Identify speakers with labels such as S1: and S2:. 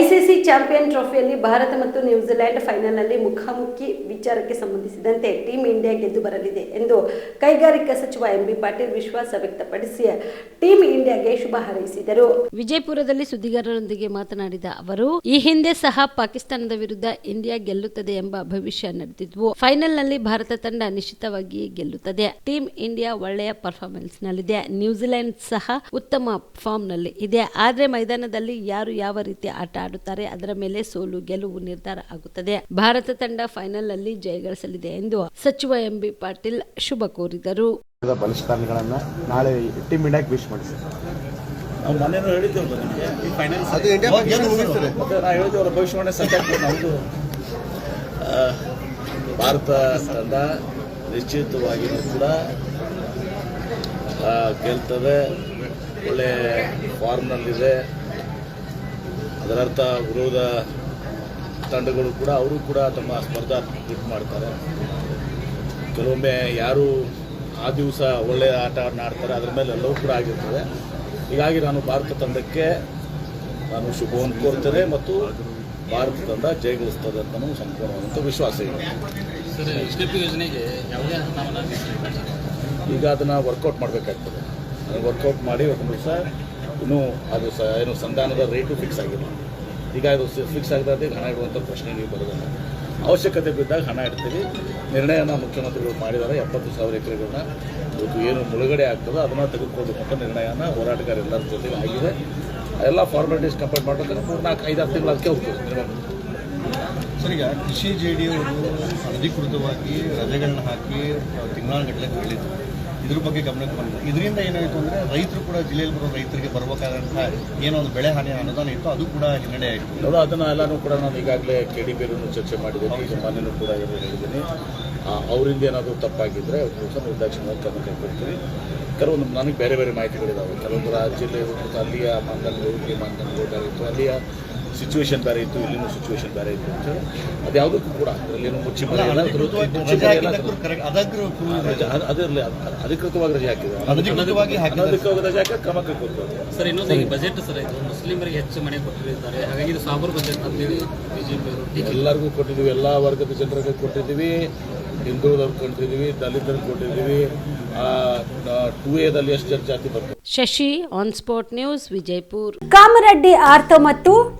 S1: ICC champion ಟ್ರೋಫಿಯಲ್ಲಿ Bharat ಮತ್ತು New Zealand ಫೈನಲ್ನಲ್ಲಿ ಮುಖಾಮುಖಿ ವಿಚಾರಕ್ಕೆ ಸಂಬಂಧಿಸಿದಂತೆ ಟೀಂ ಇಂಡಿಯಾ ಗೆದ್ದು ಬರಲಿದೆ ಎಂದು ಕೈಗಾರಿಕಾ ಸಚಿವ ಎಂಬಿ ಪಾಟೀಲ್ ವಿಶ್ವಾಸ ವ್ಯಕ್ತಪಡಿಸಿ ಟೀಂ ಇಂಡಿಯಾಗೆ ಶುಭ ಹಾರೈಸಿದರು. ವಿಜಯಪುರದಲ್ಲಿ ಸುದ್ದಿಗಾರರೊಂದಿಗೆ ಮಾತನಾಡಿದ ಅವರು, ಈ ಹಿಂದೆ ಸಹ ಪಾಕಿಸ್ತಾನದ ವಿರುದ್ಧ ಇಂಡಿಯಾ ಗೆಲ್ಲುತ್ತದೆ ಎಂಬ ಭವಿಷ್ಯ ನಡೆದಿದ್ವು. ಫೈನಲ್ನಲ್ಲಿ ಭಾರತ ತಂಡ ನಿಶ್ಚಿತವಾಗಿ ಗೆಲ್ಲುತ್ತದೆ. ಟೀಂ ಇಂಡಿಯಾ ಒಳ್ಳೆಯ ಪರ್ಫಾರ್ಮೆನ್ಸ್ ನಲ್ಲಿದೆ ನ್ಯೂಜಿಲೆಂಡ್ ಸಹ ಉತ್ತಮ ಫಾರ್ಮ್ನಲ್ಲಿ ಇದೆ. ಆದ್ರೆ ಮೈದಾನದಲ್ಲಿ ಯಾರು ಯಾವ ರೀತಿ ಆಟ ಆಡುತ್ತಾರೆ ಅದರ ಮೇಲೆ ಸೋಲು ಗೆಲುವು ನಿರ್ಧಾರ ಆಗುತ್ತದೆ. ಭಾರತ ತಂಡ ಫೈನಲ್ನಲ್ಲಿ ಜಯಗಳಿಸಲಿದೆ ಎಂದು ಸಚಿವ ಎಂಬಿ ಪಾಟೀಲ್ ಶುಭ ಕೋರಿದರು.
S2: ಬಲಿಷ್ಠಾನಗಳನ್ನು ನಾಳೆ ಟೀಮ್ ಇಂಡಿಯಾಗೆ ವಿಶ್ ಮಾಡಿ
S3: ಭಾರತ ತಂಡ ನಿಶ್ಚಿತವಾಗಿಯೂ ಕೂಡ ಆ, ಗೆಲ್ತದೆ. ಒಳ್ಳೆ ಫಾರ್ಮ್ನಲ್ಲಿದೆ ಅದರರ್ಥ ವಿರೋಧ ತಂಡಗಳು ಕೂಡ ಅವರು ಕೂಡ ತಮ್ಮ ಸ್ಪರ್ಧಾ ಬಿಟ್ಟು ಮಾಡ್ತಾರೆ. ಕೆಲವೊಮ್ಮೆ ಯಾರು ಆ ದಿವಸ ಒಳ್ಳೆಯ ಆಟವನ್ನು ಆಡ್ತಾರೆ ಅದರ ಮೇಲೆ ಎಲ್ಲವೂ ಕೂಡ ಆಗಿರ್ತದೆ. ಹೀಗಾಗಿ ನಾನು ಭಾರತ ತಂಡಕ್ಕೆ ನಾನು ಶುಭವನ್ನು ಕೋರ್ತೇನೆ ಮತ್ತು ಭಾರತ ತಂಡ ಜಯಗಳಿಸ್ತದೆ ನಮಗೆ ಸಂಪೂರ್ಣವಾದಂಥ ವಿಶ್ವಾಸ ಇದೆ. ಈಗ ಅದನ್ನು ವರ್ಕೌಟ್ ಮಾಡಬೇಕಾಗ್ತದೆ. ವರ್ಕೌಟ್ ಮಾಡಿ ಒಂದು ದಿವಸ ಇನ್ನೂ ಅದು ಸ ಏನು ಸಂಧಾನದ ರೇಟು ಫಿಕ್ಸ್ ಆಗಿಲ್ಲ. ಈಗ ಅದು ಫಿಕ್ಸ್ ಆಗದೆ ಹಣ ಇಡುವಂಥ ಪ್ರಶ್ನೆ ನೀವು ಬರೋದಿಲ್ಲ ಅವಶ್ಯಕತೆ ಬಿದ್ದಾಗ ಹಣ ಇಡ್ತೀವಿ. ನಿರ್ಣಯನ ಮುಖ್ಯಮಂತ್ರಿಗಳು ಮಾಡಿದ್ದಾರೆ. ಎಪ್ಪತ್ತು ಸಾವಿರ ಎಕರೆಗಳನ್ನ ಇವತ್ತು ಏನು ಮುಳುಗಡೆ ಆಗ್ತದೋ ಅದನ್ನು ತೆಗೆದುಕೊಳ್ಬೇಕಂತ ನಿರ್ಣಯನ ಹೋರಾಟಗಾರೆಲ್ಲರ ಜೊತೆ ಆಗಿದೆ. ಎಲ್ಲ ಫಾರ್ಮಾಲಿಟೀಸ್ ಕಂಪ್ಲೀಟ್ ಮಾಡೋದಕ್ಕೆ ಮೂರು ನಾಲ್ಕು ಐದಾರು ತಿಂಗಳು ಅದಕ್ಕೆ ಹೋಗ್ತದೆ.
S4: ಸರ್, ಈಗ ಕೃಷಿ ಜೆ ಡಿ ಅವರು ಅಧಿಕೃತವಾಗಿ ರಜೆಗಳನ್ನ ಹಾಕಿ ತಿಂಗಳಾನುಗಟ್ಟಲೆ ಕೊಡಲಿದ್ರು ಇದ್ರ ಬಗ್ಗೆ ಗಮನಕ್ಕೆ ಬಂದಿದೆ ಇದರಿಂದ ಏನಾಯಿತು ಅಂದರೆ ರೈತರು ಕೂಡ ಜಿಲ್ಲೆಯಲ್ಲಿ ಬರೋ ರೈತರಿಗೆ ಬರಬೇಕಾದಂತಹ ಏನೋ ಒಂದು ಬೆಳೆ ಹಾನಿ ಅನುದಾನ ಇತ್ತು. ಅದು ಕೂಡ ಹಿನ್ನಡೆ ಆಯಿತು.
S3: ನೋಡು ಅದನ್ನು ಎಲ್ಲನೂ ಕೂಡ ನಾನು ಈಗಾಗಲೇ ಕೆ ಡಿ ಪಿಯಲ್ಲೂ ಚರ್ಚೆ ಮಾಡಿದ್ದೀನಿ. ಮನೇಲೂ ಕೂಡ ಏನು ಹೇಳಿದ್ದೀನಿ. ಅವರಿಂದ ಏನಾದರೂ ತಪ್ಪಾಗಿದ್ದರೆ ಅವ್ರ ನಿರ್ದಾಕ್ಷಿಣ್ಯವಾಗಿ ಕ್ರಮ ಕೈಗೊಳ್ತೀವಿ ಕೆಲವೊಂದು ನನಗೆ ಬೇರೆ ಬೇರೆ ಮಾಹಿತಿಗಳಿದ್ದಾವೆ ಕೆಲವೊಂದು ಹೋಗ್ಬಿಟ್ಟು ಅಲ್ಲಿಯ ಮಾನದಂಡಗಳು ಈ ಮಾನದಂಡಗಳು ಅಲ್ಲಿಯ ಸಿಚುವೇಶನ್ ಬೇರೆ ಇತ್ತು ಇಲ್ಲಿನೂ ಸಿಚುವೇಶನ್ ಬೇರೆ ಇತ್ತು ಅಂತ. ಅದು ಯಾವುದಕ್ಕೂ ಕೂಡ ಅದರಲ್ಲೇನು ಮುಚ್ಚಿ ಅದರಲ್ಲಿ
S4: ಅಧಿಕೃತವಾಗಿ ರಜೆ
S3: ಹಾಕಿದ್ರು ಅಧಿಕೃತವಾಗಿ ರಜೆ ಹಾಕಿದೆ
S4: ಅನಧಿಕೃತವಾಗಿ ಹಾಕಿದ್ದಾರೆ.
S3: ಅನಧಿಕೃತವಾಗಿ ರಜೆ ಹಾಕಿ ಕ್ರಮಕ್ಕೆ ಕೈಗೊಳ್ತಾರೆ
S5: ಸರ್ ಇನ್ನೊಂದು ಈ ಬಜೆಟ್ ಸರ್ ಇದು ಮುಸ್ಲಿಮರಿಗೆ ಹೆಚ್ಚು ಮನೆ ಕೊಟ್ಟಿದ್ದಾರೆ. ಹಾಗಾಗಿ ಇದು ಸಾಬರ್ ಬಜೆಟ್ ಅಂತೇಳಿ ಬಿಜೆಪಿ
S3: ಎಲ್ಲರಿಗೂ ಕೊಟ್ಟಿದ್ದೀವಿ ಎಲ್ಲ ವರ್ಗದ ಜನರಿಗೆ ಕೊಟ್ಟಿದ್ದೀವಿ ಹಿಂದೂದವ್ರಿಗೆ ಕೊಟ್ಟಿದ್ದೀವಿ ದಲಿತರಿಗೆ ಕೊಟ್ಟಿದ್ದೀವಿ. ಟೂ ಎದಲ್ಲಿ ಎಷ್ಟು ಜಾತಿ ಬರ್ತದೆ?
S1: Shashi on spot news Vijaypur. Kamareddy ಆರ್ತ ಮತ್ತು